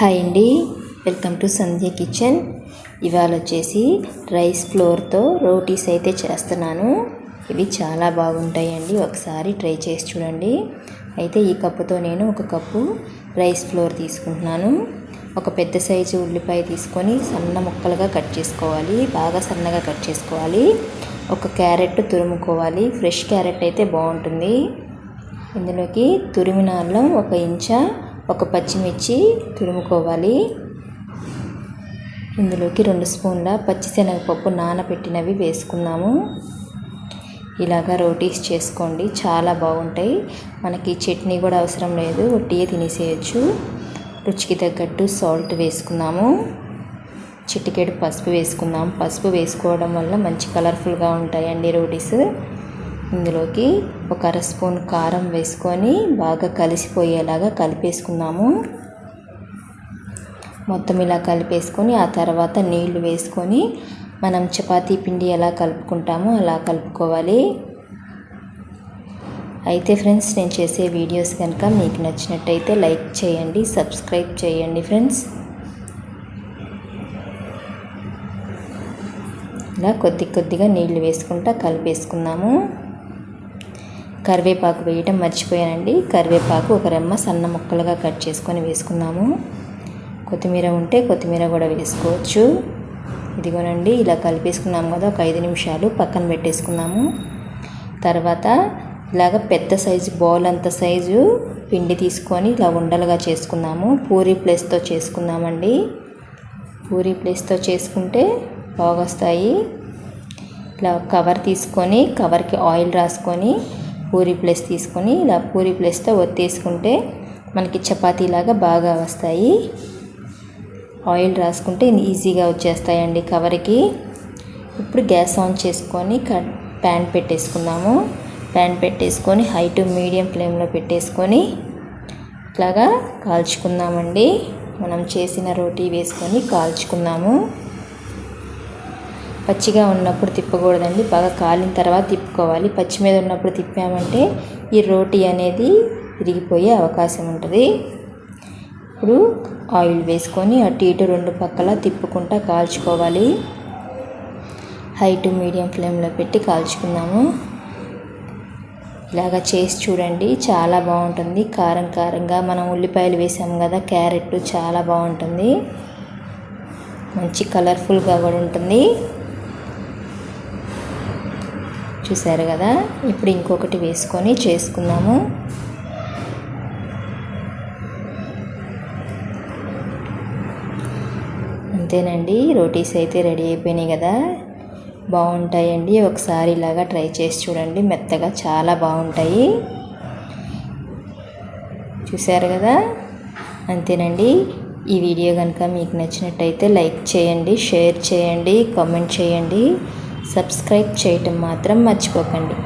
Hi అండి. Welcome to Sandhya kitchen. ఇవాళ వచ్చేసి రైస్ ఫ్లోర్తో రోటీస్ అయితే చేస్తున్నాను. ఇవి చాలా బాగుంటాయండి. ఒకసారి ట్రై చేసి చూడండి. అయితే ఈ కప్పుతో నేను ఒక కప్పు రైస్ ఫ్లోర్ తీసుకుంటున్నాను. ఒక పెద్ద సైజు ఉల్లిపాయ తీసుకొని సన్న ముక్కలుగా కట్ చేసుకోవాలి. బాగా సన్నగా కట్ చేసుకోవాలి. ఒక క్యారెట్ తురుముకోవాలి. ఫ్రెష్ క్యారెట్ అయితే బాగుంటుంది. ఇందులోకి తురిమిన అల్లం ఒక ఇంచా ఒక పచ్చిమిర్చి తురుముకోవాలి. ఇందులోకి రెండు స్పూన్ల పచ్చిశనగపప్పు నానబెట్టినవి వేసుకున్నాము ఇలాగా రోటీస్ చేసుకోండి చాలా బాగుంటాయి. మనకి చట్నీ కూడా అవసరం లేదు ఒట్టియే తినేసేయచ్చు. రుచికి తగ్గట్టు సాల్ట్ వేసుకున్నాము చిటికెడు పసుపు వేసుకుందాం. పసుపు వేసుకోవడం వల్ల మంచి కలర్ఫుల్గా ఉంటాయండి రోటీస్. ఇందులోకి ఒక అర స్పూన్ కారం వేసుకొని బాగా కలిసిపోయేలాగా కలిపేసుకుందాము. మొత్తం ఇలా కలిపేసుకొని ఆ తర్వాత నీళ్ళు వేసుకొని మనం చపాతీ పిండి ఎలా కలుపుకుంటామో అలా కలుపుకోవాలి. అయితే ఫ్రెండ్స్ నేను చేసే వీడియోస్ కనుక మీకు నచ్చినట్టయితే లైక్ చేయండి సబ్స్క్రైబ్ చేయండి ఫ్రెండ్స్. ఇలా కొద్ది కొద్దిగా నీళ్ళు వేసుకుంటా కలిపేసుకుందాము. కరివేపాకు వేయటం మర్చిపోయానండి. కరివేపాకు ఒక రెమ్మ సన్న ముక్కలుగా కట్ చేసుకొని వేసుకున్నాము. కొత్తిమీర ఉంటే కొత్తిమీర కూడా వేసుకోవచ్చు. ఇదిగోనండి ఇలా కలిపేసుకున్నాము కదా ఒక ఐదు నిమిషాలు పక్కన పెట్టేసుకున్నాము. తర్వాత ఇలాగ పెద్ద సైజు బౌల్ అంత సైజు పిండి తీసుకొని ఇలా ఉండలుగా చేసుకున్నాము. పూరీ ప్లేస్తో చేసుకున్నామండి. పూరీ ప్లేస్తో చేసుకుంటే బాగొస్తాయి. ఇలా కవర్ తీసుకొని కవర్కి ఆయిల్ రాసుకొని పూరి ప్లేస్ తీసుకొని ఇలా పూరి ప్లేస్తో ఒత్తేసుకుంటే మనకి చపాతీలాగా బాగా వస్తాయి. ఆయిల్ రాసుకుంటే ఈజీగా వచ్చేస్తాయండి కవర్కి. ఇప్పుడు గ్యాస్ ఆన్ చేసుకొని ప్యాన్ పెట్టేసుకున్నాము ప్యాన్ పెట్టేసుకొని హై టు మీడియం ఫ్లేమ్లో పెట్టేసుకొని ఇట్లాగా కాల్చుకుందామండి. మనం చేసిన రోటీ వేసుకొని కాల్చుకుందాము. పచ్చిగా ఉన్నప్పుడు తిప్పకూడదండి. బాగా కాలిన తర్వాత తిప్పుకోవాలి. పచ్చి మీద ఉన్నప్పుడు తిప్పామంటే ఈ రోటీ అనేది విరిగిపోయే అవకాశం ఉంటుంది. ఇప్పుడు ఆయిల్ వేసుకొని అటు ఇటు రెండు పక్కల తిప్పుకుంటా కాల్చుకోవాలి. హై టు మీడియం ఫ్లేమ్లో పెట్టి కాల్చుకుందాము. ఇలాగా చేసి చూడండి. చాలా బాగుంటుంది. కారం కారంగా మనం ఉల్లిపాయలు వేసాము కదా క్యారెట్ చాలా బాగుంటుంది. మంచి కలర్ఫుల్గా కూడా ఉంటుంది. చూసారు కదా? ఇప్పుడు ఇంకొకటి వేసుకొని చేసుకుందాము. అంతేనండి రోటీస్ అయితే రెడీ అయిపోయినాయి కదా? బాగుంటాయండి ఒకసారి ఇలాగా ట్రై చేసి చూడండి. మెత్తగా చాలా బాగుంటాయి. చూశారు కదా? అంతేనండి ఈ వీడియో కనుక మీకు నచ్చినట్టయితే లైక్ చేయండి షేర్ చేయండి కామెంట్ చేయండి. సబ్స్క్రైబ్ చేయటం మాత్రం మర్చిపోకండి.